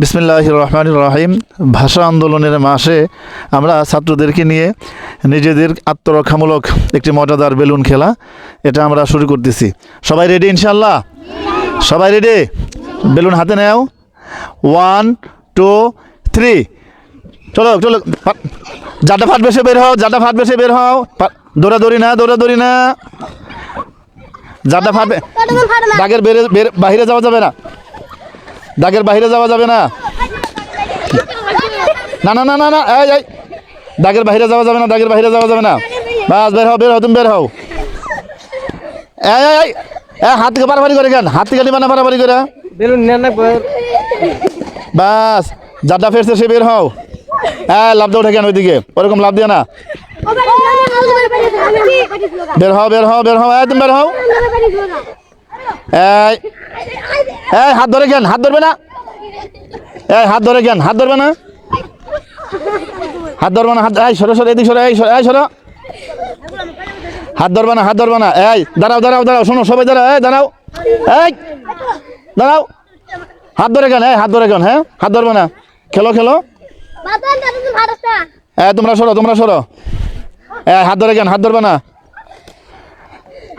বিসমিল্লাহ রহমান রহিম। ভাষা আন্দোলনের মাসে আমরা ছাত্রদেরকে নিয়ে নিজেদের আত্মরক্ষামূলক একটি মজাদার বেলুন খেলা এটা আমরা শুরু করতেছি। সবাই রেডি ইনশাল্লাহ সবাই রেডি বেলুন হাতে নেও। ওয়ান টু থ্রি চলো চলো যাটা ফাটবে সে বের হও যাটা ফাটবে সে বের হও। দৌড়াদৌড়ি না দৌড়াদৌড়ি না। যাটা ফাটবে দাগের বেরে বের বাহিরে যাওয়া যাবে না। দাগের বাইরে যাওয়া যাবে না। না না না না না এই এই। দাগের বাইরে যাওয়া যাবে না দাগের বাইরে যাওয়া যাবে না। বাস বের হও বের হও তুমি বের হও। এই এই এই হাত থেকে পারাপারি করে কেন? হাত থেকে নিবা না পারাপারি করে? বেলুন নেন না বাস যাড্ডা ফেরছে সে বের হও। হ্যাঁ লাভ দাও কেন ওইদিকে? ওরকম লাভ দিয়ে না। বের হও বের হও বের হও। এই তুমি বের হও। এই। এই হাত ধরে কেন হাত ধরবে না? এই হাত ধরে কেন হাত ধরবে না? হাত ধরবে না হাত এই সরো সরো এদিক সরো এই সরো এই সরো। হাত ধরবে না হাত ধরবে না। এই দাঁড়াও দাঁড়াও দাঁড়াও শোনো সবাই দাঁড়াও এই দাঁড়াও। এই দাঁড়াও। হাত ধরে কেন এই হাত ধরে কেন হ্যাঁ? হাত ধরবে না। খেলো খেলো। এই তোমরা সরো তোমরা সরো। এই হাত ধরে কেন হাত ধরবে না।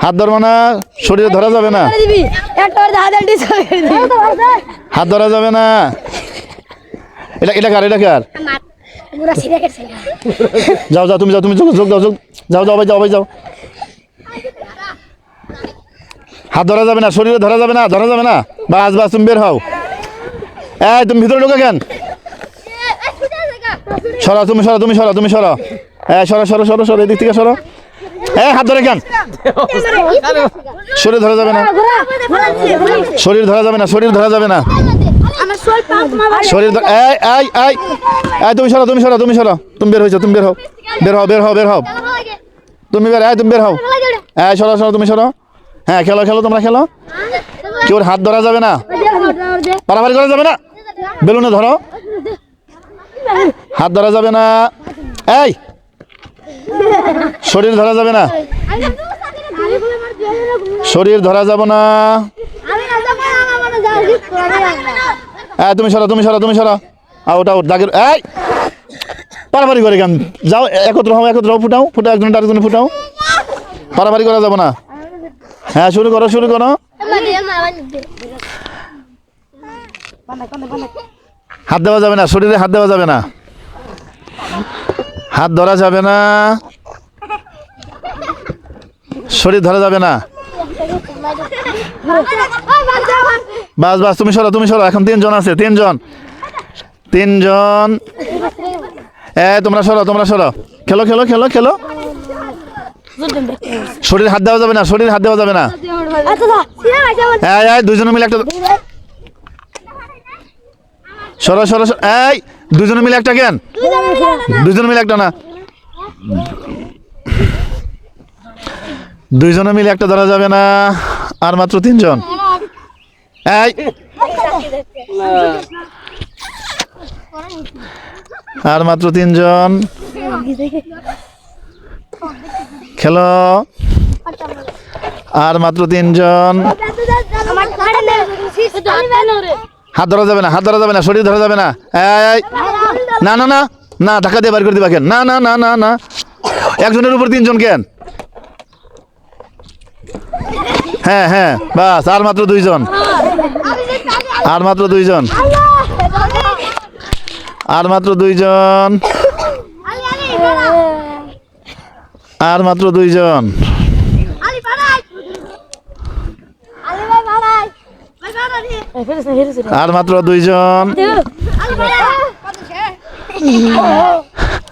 হাত ধরবে না শরীরে ধরা যাবে না। হাত ধরা যাবে না। এটা এটা কার এটা কার? যাও যাও তুমি যাও তুমি যোগ দাও যোগ যাও যাও যাও ভাই যাও। হাত ধরা যাবে না শরীরে ধরা যাবে না ধরা যাবে না। বাস বাস তুমি বের হও। এই তুমি ভিতরে ঢোকা কেন? সরো তুমি সরো তুমি সরো তুমি সরা। হ্যাঁ সরা সরো সরো সরো এদিক থেকে সরো। এই হাত ধরে কেন? শরীর ধরা যাবে না। শরীর ধরা যাবে না, শরীর ধরা যাবে না। শরীর এই এই এই এই, তুমি সরো তুমি সরো তুমি সরো। তুমি বের হয়েছো, তুমি বের হও। বের হও বের হও বের হও। তুমি বের, এই, তুমি বের হও। এই, সরো সরো, তুমি সরো। হ্যাঁ খেলো খেলো, তোমরা খেলো। কেউ হাত ধরা যাবে না? পারাপারি করা যাবে না? বেলুনে ধরো। হাত ধরা যাবে না। এই শরীর ধরা যাবে না। শরীর ধরা যাবে না। এই তুমি সরো তুমি সরো তুমি সরো। আউট আউট, দাগের এই! পারাপারি করে কেন? যাও, একত্র হও একত্র হও, ফুটাও ফুটাও একজন আরেকজন ফুটাও। পারাপারি করা যাবে না। হ্যাঁ শুরু করো শুরু করো। হাত দেওয়া যাবে না, শরীরে হাত দেওয়া যাবে না। হাত ধরা যাবে না। শরীর ধরা যাবে না। বাস বাস, তুমি সরো তুমি সরো, এখন তিনজন আছে, তিনজন। তিনজন। এ, তোমরা সরো তোমরা সরো। খেলো খেলো খেলো খেলো। শরীর হাত দেওয়া যাবে না, শরীর হাত দেওয়া যাবে না। দুজনে মিলে একটা সরো সরো। এই দুজনে মিলে একটা কেন? দুজনে মিলে একটা না? দুইজনে মিলে একটা ধরা যাবে না। আর মাত্র তিনজন? আর মাত্র তিনজন? খেলো। আর মাত্র তিনজন? হাত ধরা যাবে না, হাত ধরা যাবে না, শরীর ধরা যাবে না। না না না না দিয়ে বার করে দিবা কেন? না না না না না। একজনের উপর তিনজন কেন? হ্যাঁ হ্যাঁ বাস, আর মাত্র দুইজন। আর মাত্র দুইজন। আর মাত্র দুইজন। আর মাত্র দুইজন। আর মাত্র দুইজন।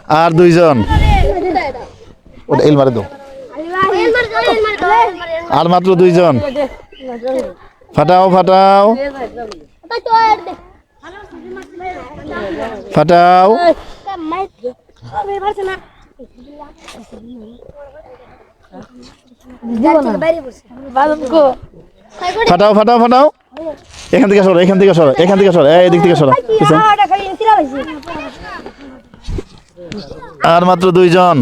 আর দুইজন। আর মাত্র দুইজন। ফাটাও ফাটাও। ফাটাও। ফাটাও ফাটাও ফাটাও। এখান থেকে সরো এখান থেকে সরো এখান থেকে সরো এই দিক থেকে সরো। আর মাত্র দুইজন।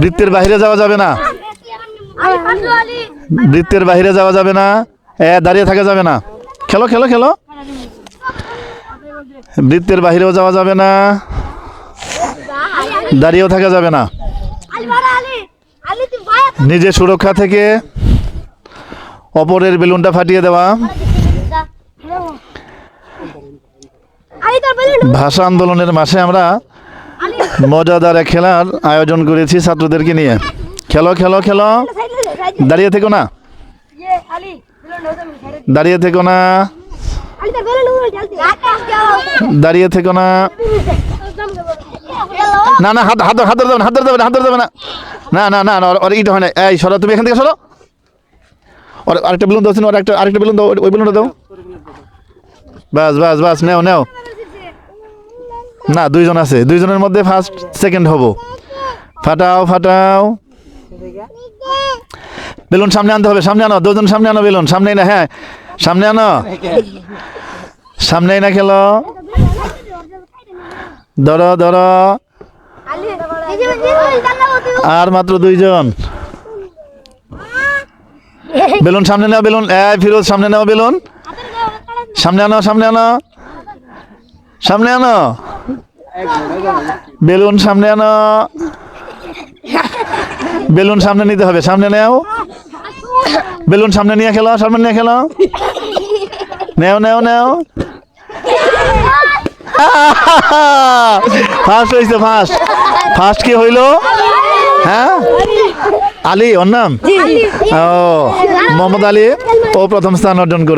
বৃত্তের বাইরে যাওয়া যাবে না। বৃত্তের বাইরে যাওয়া যাবে না। এ দাঁড়িয়ে থাকা যাবে না। খেলো খেলো খেলো। বৃত্তের বাহিরেও যাওয়া যাবে না। দাঁড়িয়েও থাকা যাবে না। নিজের সুরক্ষা থেকে অপরের বেলুনটা ফাটিয়ে দেওয়া। ভাষা আন্দোলনের মাসে আমরা মজাদার খেলার আয়োজন করেছি ছাত্রদেরকে নিয়ে। খেলো খেলো খেলো। দাঁড়িয়ে থেকো না। দাঁড়িয়ে থেকো না। দাঁড়িয়ে থেকো না। না না, হাত হাত হাত ধরে দেবে না, হাত ধরে দেবে না, হাত দেবে না। না না না ওর ইটা হয় না। এই, সরো, তুমি এখান থেকে সরো। ওর আরেকটা বেলুন দাও ওর একটা আরেকটা বেলুন দাও, ওই- বেলুনটা দাও। বাস বাস বাস, নেও নেও। না, দুইজন আছে। দুইজনের মধ্যে ফার্স্ট সেকেন্ড হব। ফাটাও ফাটাও। বেলুন সামনে আনতে হবে, সামনে আনো, দুজন সামনে আনো বেলুন, সামনেই না হ্যাঁ। সামনে আনো। সামনেই না খেলো। ধরো ধরো। আর মাত্র দুইজন। বেলুন সামনে নেওয়া বেলুন। এই ফিরোজ, সামনে নেওয়া বেলুন। সামনে আনো সামনে আনো। সামনে আনো। বেলুন সামনে আনো। বেলুন সামনে নিতে হবে, সামনে নেও। বেলুন সামনে নিয়ে খেলো, সামনে নিয়ে খেলো। নেও নেও নেও। ফার্স্ট হয়েছে, ফার্স্ট। ফার্স্ট কি হইল? হ্যাঁ? আলী ওর নাম? ও মোহাম্মদ আলী ও প্রথম স্থান অর্জন করে